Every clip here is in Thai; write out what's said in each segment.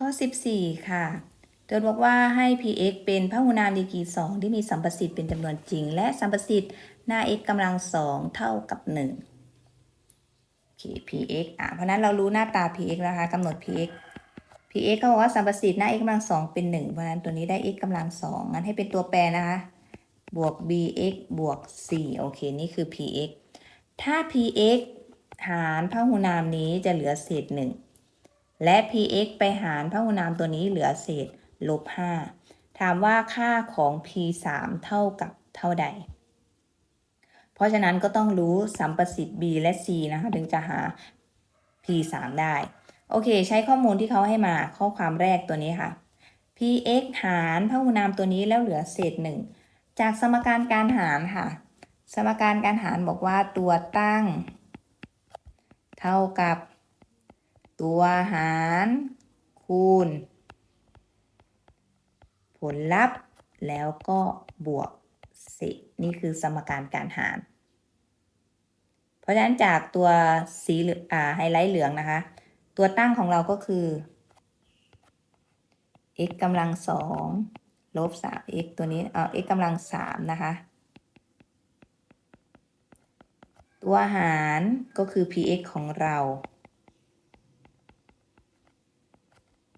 ข้อ 14 ค่ะโจทย์บอกว่าให้ px เป็นพหุนามดีกรี2ที่มีสัมประสิทธิ์เป็นจำนวนจริง และสัมประสิทธิ์หน้า x กำลัง2เท่ากับ1โอเค px อะเพราะนั้นเรารู้หน้าตา px นะคะกำหนด px px ก็บอกว่าสัมประสิทธิ์หน้า x กำลัง2เป็น 1 เพราะนั้นตัวนี้ได้ x กำลัง2งั้นให้เป็นตัวแปรนะคะ บวก bx บวก 4 โอเค นี่คือ px ถ้า px หารพหุนามนี้จะเหลือเศษ1 และ px ไปหารพหุนามตัวนี้เหลือเศษลบ5ถามว่าค่าของ p 3เท่ากับเท่าใด เพราะฉะนั้นก็ต้องรู้สัมประสิทธิ์ b และ c นะคะถึงจะหา p 3ได้ โอเค ใช้ข้อมูลที่เขาให้มาข้อความแรกตัวนี้ค่ะ px หารพหุนามตัวนี้แล้วเหลือเศษ 1 จากสมการการหารค่ะ สมการการหารบอกว่าตัวตั้ง เท่ากับ ตัวหารคูณ ผลลัพธ์แล้วก็บวกสินี่คือสมการการหาร เพราะฉะนั้นจากตัวสีเหลืองอ่าไฮไลท์เหลืองนะคะ ตัวตั้งของเราก็คือ x กำลังสองลบสาม x ตัวนี้เอ่อ x กำลังสามนะคะ ตัวหารก็คือ px ของเรา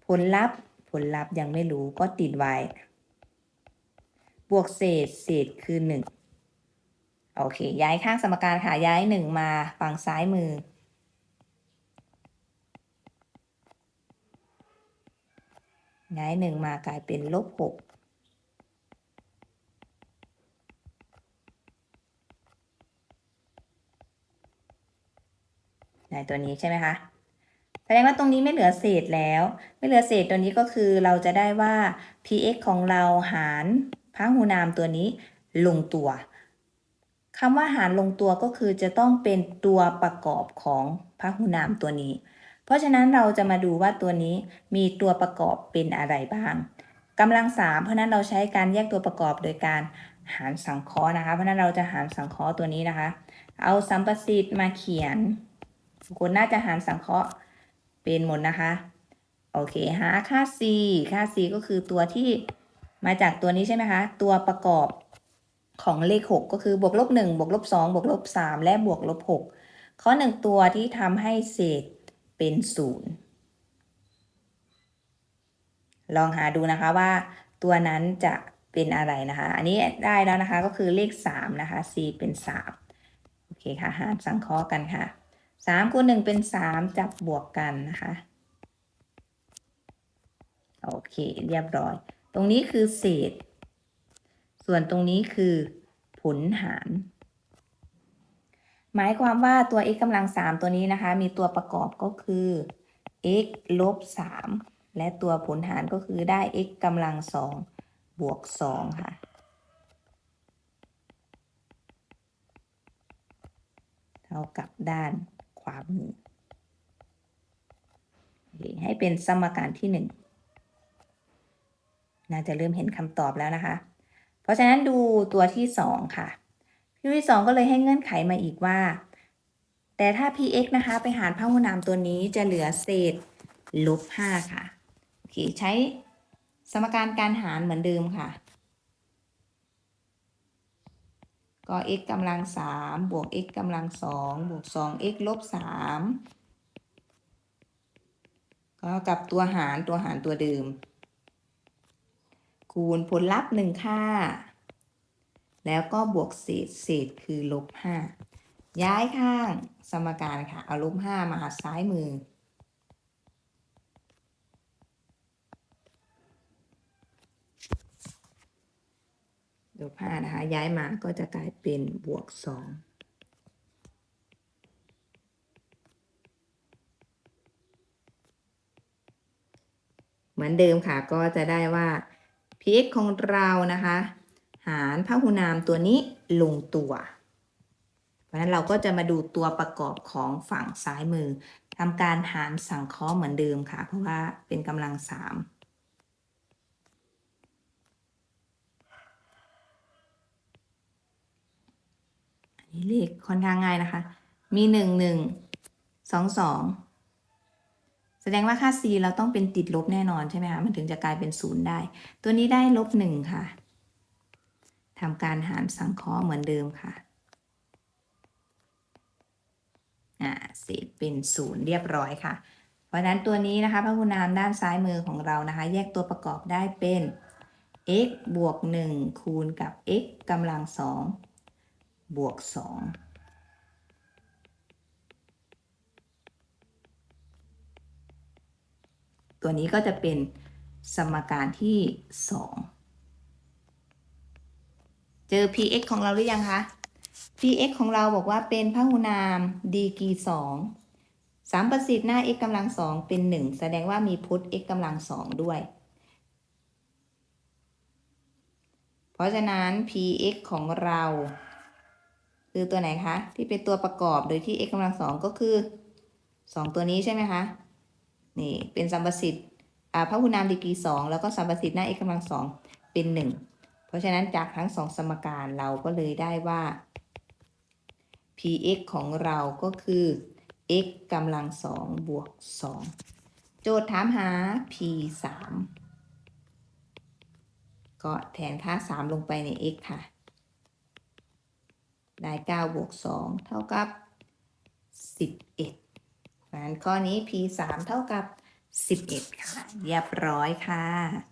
ผ ลลัพธ์ ผลลัพธ์ยังไม่รู้ก็ติดไว้ บวกเศษ เศษคือ1โอเค ย้ายข้างสมการค่ะ ย้าย1มาฝั่งซ้ายมือ ย้าย1มากลายเป็นลบ6ในตัวนี้ใช่ไหมคะ ดงว่าตรงนี้ไม่เหลือเศษแล้ว ไม่เหลือเศษตัวนี้ก็คือเราจะได้ว่า px ของเราหารพหุนามตัวนี้ลงตัวคำว่าหารลงตัวก็คือจะต้องเป็นตัวประกอบของพหุนามตัวนี้ เพราะฉะนั้นเราจะมาดูว่าตัวนี้มีตัวประกอบเป็นอะไรบ้างกำลังสามเพราะนั้นเราใช้การแยกตัวประกอบโดยการหารสังเคราะห์นะคะ เพราะนั้นเราจะหารสังเคราะห์ตัวนี้นะคะ เอาสัมประสิทธิ์มาเขียนคนน่าจะหารสังเคราะห์ เป็นหมดนะคะ โอเคหาค่า c ค่า c ก็คือตัวที่มาจากตัวนี้ใช่ไหมคะ ตัวประกอบของเลข 6 ก็คือบวกลบ1บวกลบ2บวกลบ3และบวกลบ6ข้อ 1 ตัวที่ทำให้เศษเป็น0ลองหาดูนะคะว่าตัวนั้นจะเป็นอะไรนะคะ อันนี้ได้แล้วนะคะก็คือเลข 3 นะคะ c เป็น 3 โอเคค่ะ หารสังเคราะห์กันค่ะ สามคูณหนึ่งเป็นสามจับบวกกันนะคะ โอเค เรียบร้อย ตรงนี้คือเศษ ส่วนตรงนี้คือผลหาร หมายความว่าตัว x กำลังสามตัวนี้นะคะ มีตัวประกอบก็คือ x ลบสามและตัวผลหารก็คือได้ x กำลังสองบวกสองค่ะเท่ากับด้าน ขวามือให้เป็นสมการที่หนึ่งน่าจะเริ่มเห็นคำตอบแล้วนะคะ เพราะฉะนั้นดูตัวที่สองค่ะตัวที่สองก็เลยให้เงื่อนไขมาอีกว่า แต่ถ้า px นะคะไปหารพหุนามตัวนี้จะเหลือเศษลบห้าค่ะโอเคใช้สมการการหารเหมือนเดิมค่ะ ก็ x กำลังสามบวก x กำลังสองบวกสอง x ลบสามก็กับตัวหารตัวหารตัวเดิม คูณผลลัพธ์หนึ่งค่า แล้วก็บวกเศษเศษคือลบห้าย้ายข้างสมการค่ะ เอาลบห้ามาหาซ้ายมือ ลบห้านะคะ ย้ายมาก็จะกลายเป็นบวกสองเหมือนเดิมค่ะก็จะได้ว่า px ของเรานะคะ หารพหุนามตัวนี้ลงตัว เพราะฉะนั้นเราก็จะมาดูตัวประกอบของฝั่งซ้ายมือทำการหารสังเคราะห์เหมือนเดิมค่ะ เพราะว่าเป็นกำลังสาม อั นนี้เลขค่อนข้างง่ายนะคะ มีหนึ่งหนึ่งสองสองแสดงว่าค่า c เราต้องเป็นติดลบแน่นอนใช่ไหมคะ มันถึงจะกลายเป็นศูนย์ได้ ตัวนี้ได้ลบหนึ่งค่ะทำการหารสังเคราะห์เหมือนเดิมค่ะอ่าเศษเป็นศูนย์เรียบร้อยค่ะ เพราะฉะนั้นตัวนี้นะคะพหุนามด้านซ้ายมือของเรานะคะ แยกตัวประกอบได้เป็น x บวก 1 คูณกับ x กำลัง 2 บวก2ตัวนี้ก็จะเป็นสมการที่ 2 เจอ px ของเราหรือยังคะ px ของเราบอกว่าเป็นพหุนามดีกรี2สามประสิทธิ์หน้า x กำลัง2เป็น 1 แสดงว่ามีพุทธ x กำลัง2ด้วย เพราะฉะนั้น px ของเรา คือตัวไหนคะที่เป็นตัวประกอบโดยที่ x กำลัง2ก็คือ2ตัวนี้ใช่ไหมคะนี่เป็นสัมประสิทธิ์อ่าพหุนามดีกรี2แล้วก็สัมประสิทธิ์หน้า x กำลัง2เป็น1เพราะฉะนั้นจากทั้งสองสมการเราก็เลยได้ว่า px ของเราก็คือ x กำลัง2บวก2โจทย์ถามหา p 3ก็แทนค่า3ลงไปใน x ค่ะ ได้9บวก2เท่ากับ 11งั้นข้อนี้ p 3เท่ากับ 11 ค่ะ เรียบร้อยค่ะ